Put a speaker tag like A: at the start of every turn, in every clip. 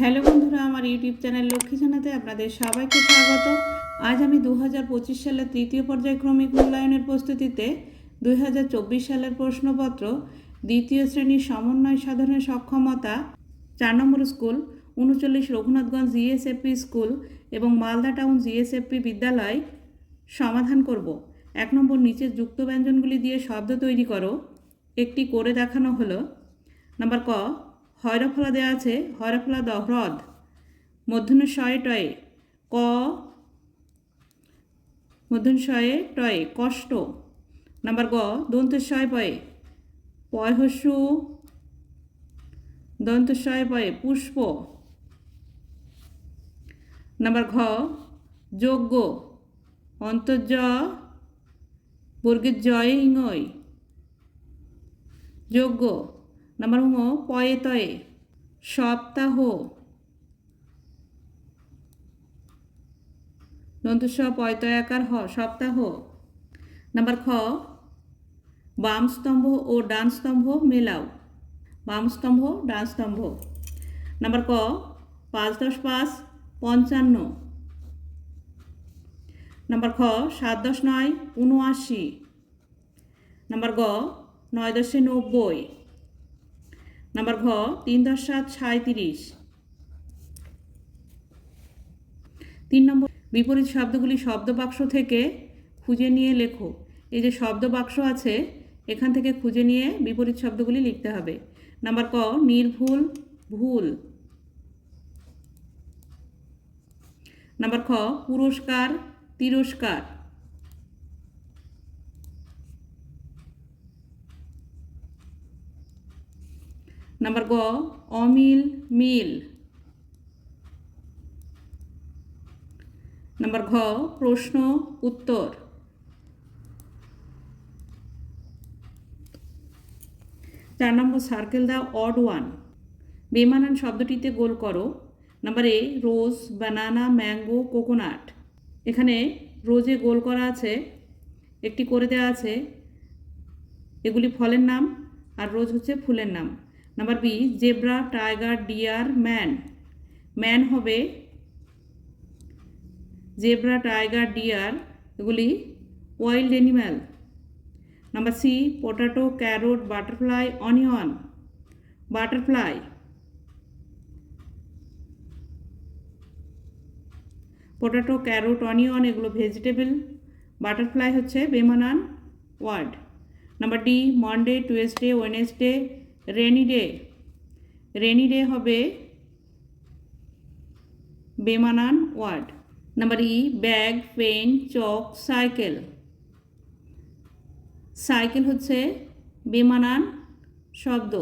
A: Hello বন্ধুরা আমার YouTube channel Lakshmi জানাতে আপনাদের সবাইকে স্বাগত আজ আমি দু সালের তৃতীয় পর্যায়ক্রমিক মূল্যায়নের প্রস্তুতিতে দুই সালের প্রশ্নপত্র দ্বিতীয় শ্রেণীর সমন্বয় সাধনের সক্ষমতা চার নম্বর স্কুল উনচল্লিশ রঘুনাথগঞ্জ জিএসএফপি স্কুল এবং মালদা টাউন জিএসএফপি বিদ্যালয় সমাধান করব এক নম্বর নিচের যুক্ত ব্যঞ্জনগুলি দিয়ে শব্দ তৈরি করো একটি করে দেখানো হলো নাম্বার ক হয়রফলা দেওয়া আছে হয়রফলা দ হ্রদ মধ্যন শয়ে টয়ে ক মধ্যন শয়ে টয়ে কষ্ট নাম্বার গ দন্ত শয় পয়ে পয়হসু দন্ত শয় পয়ে পুষ্প নাম্বার ঘ যোগ্য অন্তর্য বর্গের জয় ইংয় যোগ্য নাম্বার হ পয়ে তয়ে সপ্তাহ নন্তুস পয়তয়াকার হ সপ্তাহ নাম্বার খ বাম স্তম্ভ ও ডান স্তম্ভ মেলাও বাম স্তম্ভ ডান স্তম্ভ নাম্বার ক পাঁচ দশ পাঁচ পঞ্চান্ন নাম্বার খ সাত দশ নয় উনআশি নাম্বার গ নয় দশে নব্বই নাম্বার ঘ তিন দশ সাত সাঁত্রিশ তিন নম্বর বিপরীত শব্দগুলি শব্দ বাক্স থেকে খুঁজে নিয়ে লেখো এই যে শব্দ বাক্স আছে এখান থেকে খুঁজে নিয়ে বিপরীত শব্দগুলি লিখতে হবে নাম্বার ক নির্ভুল ভুল নাম্বার খ পুরস্কার তিরস্কার নাম্বার গ অমিল মিল নাম্বার ঘ প্রশ্ন উত্তর চার নম্বর সার্কেল দ্য অড ওয়ান বেমানান শব্দটিতে গোল করো number A rose banana mango coconut এখানে রোজে গোল করা আছে একটি করে দেওয়া আছে এগুলি ফলের নাম আর রোজ হচ্ছে ফুলের নাম number B zebra tiger deer man man হবে জেব্রা টাইগার ডিয়ার এগুলি wild animal number C potato carrot butterfly onion butterfly potato carrot onion এগুলো ভেজিটেবল বাটারফ্লাই হচ্ছে বেমানান word number D Monday Tuesday Wednesday rainy day rainy day হবে বেমানান word number E bag pen chalk cycle cycle হচ্ছে বেমানান শব্দ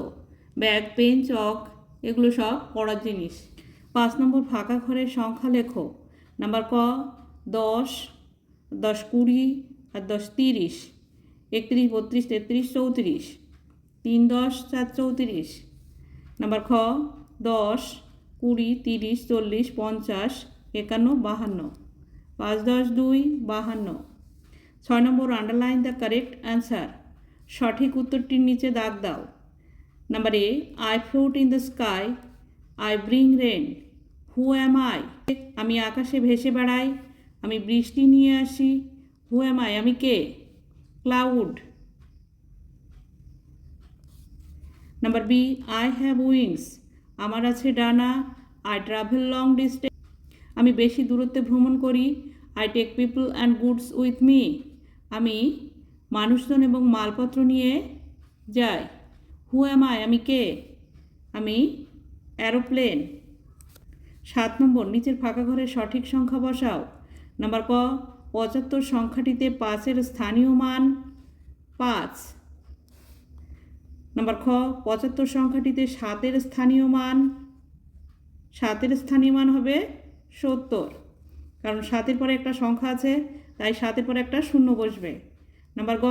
A: bag pen চক এগুলো সব পড়ার জিনিস পাঁচ নম্বর ফাঁকা ঘরের সংখ্যা লেখো নাম্বার ক দশ দশ কুড়ি আর দশ তিরিশ একত্রিশ বত্রিশ তেত্রিশ চৌত্রিশ তিন দশ সাত চৌত্রিশ নাম্বার খ দশ কুড়ি তিরিশ চল্লিশ পঞ্চাশ একান্ন বাহান্ন পাঁচ দশ দুই বাহান্ন ছয় নম্বর আন্ডারলাইন দ্য কারেক্ট অ্যান্সার সঠিক উত্তরটির নিচে দাগ দাও number A I float in the sky I bring rain who am I আমি আকাশে ভেসে বেড়াই আমি বৃষ্টি নিয়ে আসি হু অ্যাম আই আমি কে cloud number B I have wings আমার আছে ডানা আই ট্রাভেল লং ডিস্টেন্স আমি বেশি দূরত্বে ভ্রমণ করি I take people and goods with me আমি মানুষজন এবং মালপত্র নিয়ে যাই হু এম আই আমি কে আমি অ্যারোপ্লেন সাত নম্বর নিচের ফাঁকা ঘরে সঠিক সংখ্যা বসাও নাম্বার ক পঁচাত্তর সংখ্যাটিতে পাঁচের স্থানীয় মান পাঁচ নম্বর খ পঁচাত্তর সংখ্যাটিতে সাতের স্থানীয় মান সাতের স্থানীয় মান হবে সত্তর কারণ সাতের পরে একটা সংখ্যা আছে তাই সাতের পরে একটা শূন্য বসবে নম্বর গ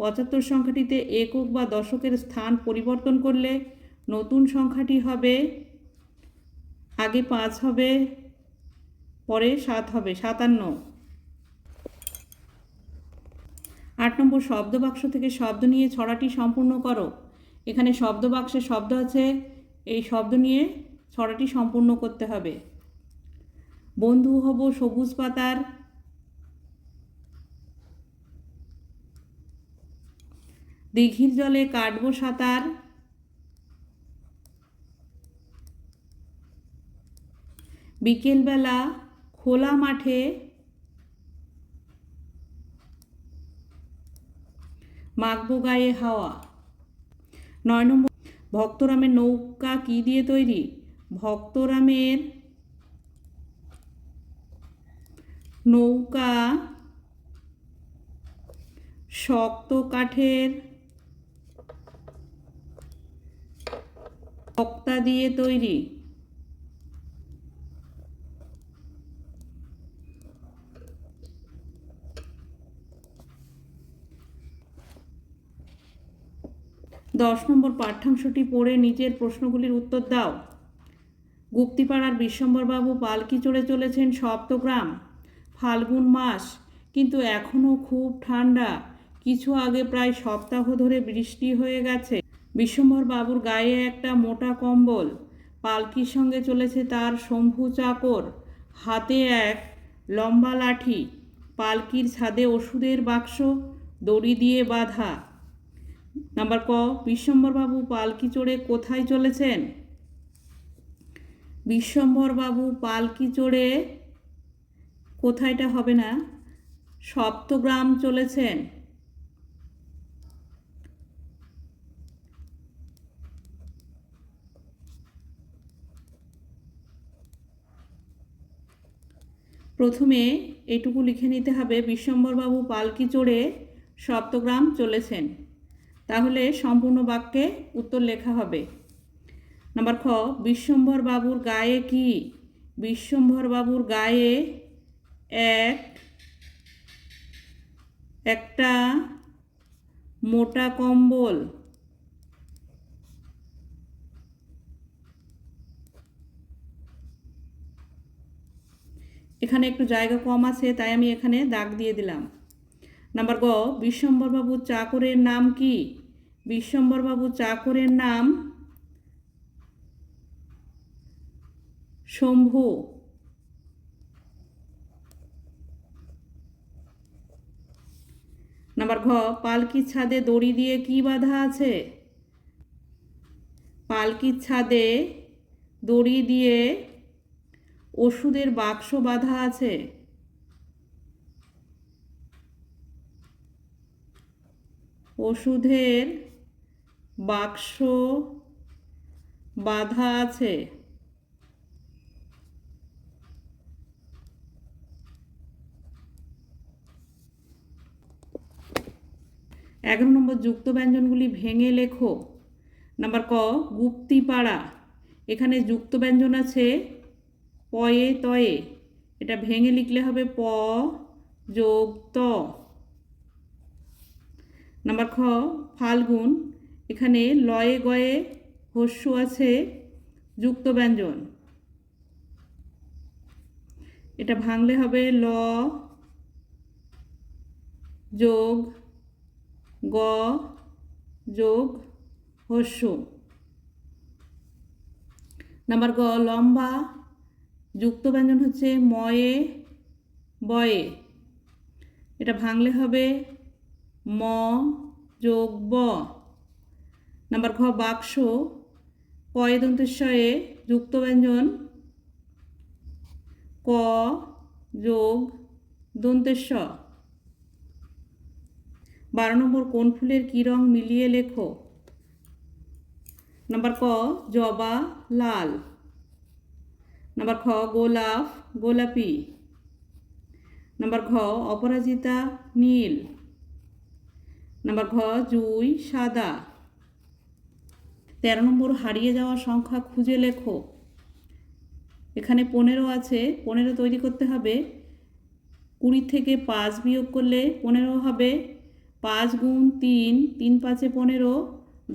A: পঁচাত্তর সংখ্যাটিতে একক বা দশকের স্থান পরিবর্তন করলে নতুন সংখ্যাটি হবে আগে পাঁচ হবে পরে সাত হবে সাতান্ন আট নম্বর শব্দ বাক্স থেকে শব্দ নিয়ে ছড়াটি সম্পূর্ণ করো এখানে শব্দ বাক্সে শব্দ আছে এই শব্দ নিয়ে ছড়াটি সম্পূর্ণ করতে হবে বন্ধু হব সবুজ পাতার দীঘির জলে কাটব সাঁতার বিকেলবেলা খোলা মাঠে মাগবো গায়ে হাওয়া নয় নম্বর ভক্তরামের নৌকা কি দিয়ে তৈরি ভক্তরামের নৌকা শক্ত কাঠের তক্তা দিয়ে তৈরি দশ নম্বর পাঠ্যাংশটি পড়ে নিজের প্রশ্নগুলির উত্তর দাও গুপ্তিপাড়ার বিশ্বম্বরবাবু পালকি চড়ে চলেছেন সপ্তগ্রাম ফাল্গুন মাস কিন্তু এখনও খুব ঠান্ডা কিছু আগে প্রায় সপ্তাহ ধরে বৃষ্টি হয়ে গেছে বিশ্বম্বর বাবুর গায়ে একটা মোটা কম্বল পালকির সঙ্গে চলেছে তার শম্ভু চাকর হাতে এক লম্বা লাঠি পালকির ছাদে ওষুধের বাক্স দড়ি দিয়ে বাঁধা নাম্বার ক বিশ্বম্বরবাবু পালকি চড়ে কোথায় চলেছেন বিশ্বম্বরবাবু পালকি চড়ে কোথায়টা হবে না সপ্তগ্রাম চলেছেন প্রথমে এটুকু লিখে নিতে হবে বিশ্বম্বরবাবু পালকি চড়ে সপ্তগ্রাম চলেছেন তাহলে সম্পূর্ণ বাক্যে উত্তর লেখা হবে নম্বর খ বিশ্বম্ভর বাবুর গায়ে কি বিশ্বম্ভর বাবুর গায়ে এক একটা মোটা কম্বল এখানে একটু জায়গা কম আছে তাই আমি এখানে দাগ দিয়ে দিলাম নাম্বার গ বিশ্বম্বরবাবু চাকরের নাম কি বিশ্বম্বরবাবু চাকরের নাম শম্ভু নাম্বার ঘ পালকি ছাদে দড়ি দিয়ে কি বাধা আছে পালকি ছাদে দড়ি দিয়ে ওষুধের বাক্স বাধা আছে ওষুধের বাক্স বাধা আছে এগারো নম্বর যুক্ত ব্যঞ্জনগুলি ভেঙে লেখো নাম্বার ক গুপ্তিপাড়া এখানে যুক্ত ব্যঞ্জন আছে পয়ে তয়ে এটা ভেঙে লিখলে হবে প যোগ ত নাম্বার খ ফাল্গুন এখানে লয়ে গয়ে হস্য আছে যুক্ত ব্যঞ্জন এটা ভাঙলে হবে ল যোগ গ যোগ হস্য নাম্বার গ লম্বা যুক্ত ব্যঞ্জন হচ্ছে ময়ে বয়ে এটা ভাঙলে হবে ম যোগ ব নাম্বার ঘ বাক্স কয়ে দন্তস্বয়ে যুক্ত ব্যঞ্জন ক যোগ দন্তেস্ব বারো নম্বর কোন ফুলের কী রং মিলিয়ে লেখো নাম্বার ক জবা লাল নাম্বার খ গোলাপ গোলাপি নাম্বার ঘ অপরাজিতা নীল নাম্বার ঘ জুই সাদা তেরো নম্বর হারিয়ে যাওয়া সংখ্যা খুঁজে লেখো এখানে পনেরো আছে পনেরো তৈরি করতে হবে কুড়ি থেকে পাঁচ বিয়োগ করলে পনেরো হবে পাঁচ গুণ তিন তিন পাঁচে পনেরো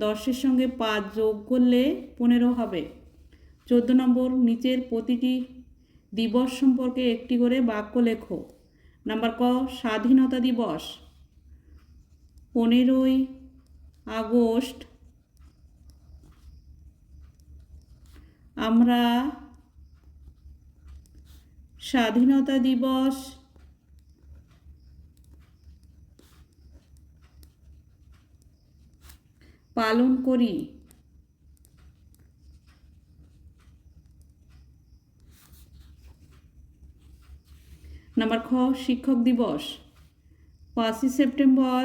A: দশের সঙ্গে পাঁচ যোগ করলে পনেরো হবে চোদ্দ নম্বর নিচের প্রতিটি দিবস সম্পর্কে একটি করে বাক্য লেখো নাম্বার ক স্বাধীনতা দিবস পনেরোই আগস্ট আমরা স্বাধীনতা দিবস পালন করি নাম্বার খ শিক্ষক দিবস পাঁচই সেপ্টেম্বর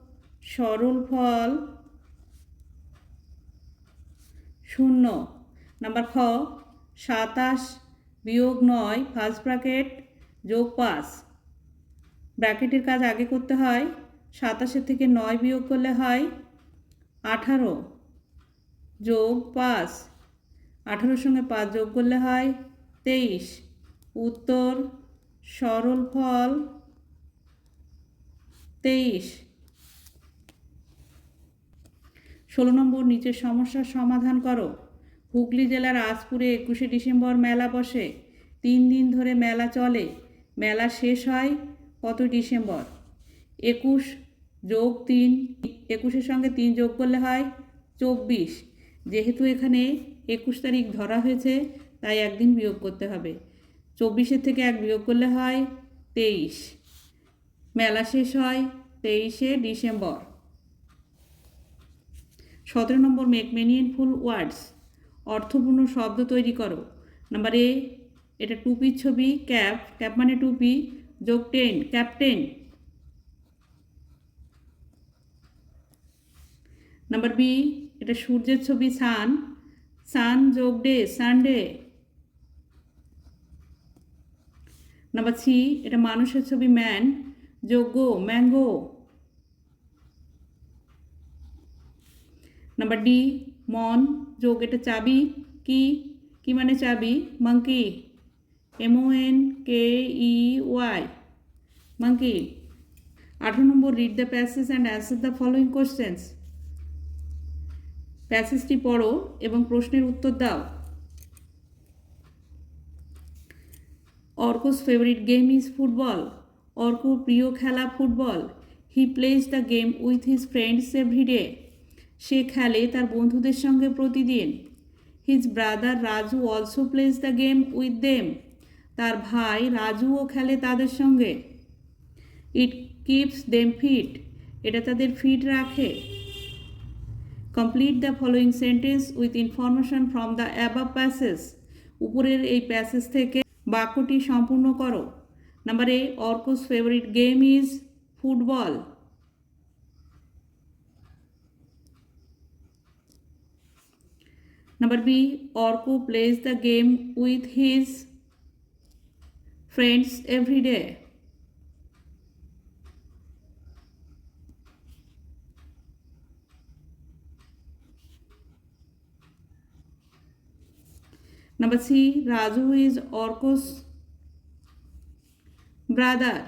A: সরল ফল শূন্য নাম্বার খ সাতাশ বিয়োগ নয় ফার্স্ট ব্র্যাকেট যোগ পাঁচ ব্র্যাকেটের কাজ আগে করতে হয় সাতাশের থেকে নয় বিয়োগ করলে হয় আঠারো যোগ পাঁচ আঠারোর সঙ্গে পাঁচ যোগ করলে হয় তেইশ উত্তর সরল ফল তেইশ ষোলো নম্বর নিচের সমস্যার সমাধান করো হুগলি জেলার আজপুরে একুশে ডিসেম্বর মেলা বসে তিন দিন ধরে মেলা চলে মেলা শেষ হয় কত ডিসেম্বর একুশ যোগ তিন একুশের সঙ্গে তিন যোগ করলে হয় চব্বিশ যেহেতু এখানে একুশ তারিখ ধরা হয়েছে তাই একদিন বিয়োগ করতে হবে চব্বিশের থেকে এক বিয়োগ করলে হয় তেইশ মেলা শেষ হয় তেইশে ডিসেম্বর সতেরো নম্বর মেক মিনিংফুল ওয়ার্ডস অর্থপূর্ণ শব্দ তৈরি করো নাম্বার এ এটা টুপির ছবি ক্যাপ ক্যাপ মানে টুপি যোগ টেন ক্যাপ্টেন নাম্বার বি এটা সূর্যের ছবি সান সান যোগ ডে সানডে নাম্বার সি এটা মানুষের ছবি ম্যান যোগ্য ম্যাঙ্গো নাম্বার ডি মন যোগ এটা চাবি কি কি মানে চাবি monkey M O N K E Y monkey আঠারো নম্বর read the passage and answer the following questions প্যাসেজটি পড়ো এবং প্রশ্নের উত্তর দাও Orko's favourite game is football অর্কোর প্রিয় খেলা football he plays the game with his friends every day সে খেলে তার বন্ধুদের সঙ্গে প্রতিদিন his brother Raju also plays the game with them তার ভাই রাজুও খেলে তাদের সঙ্গে ইট কিপস দেম ফিট এটা তাদের ফিট রাখে complete the following sentence with information from the above passage উপরের এই প্যাসেজ থেকে বাক্যটি সম্পূর্ণ করো number A Orko's favourite game is football Number B, Orko plays the game with his friends every day. Number C, Raju is Orko's brother.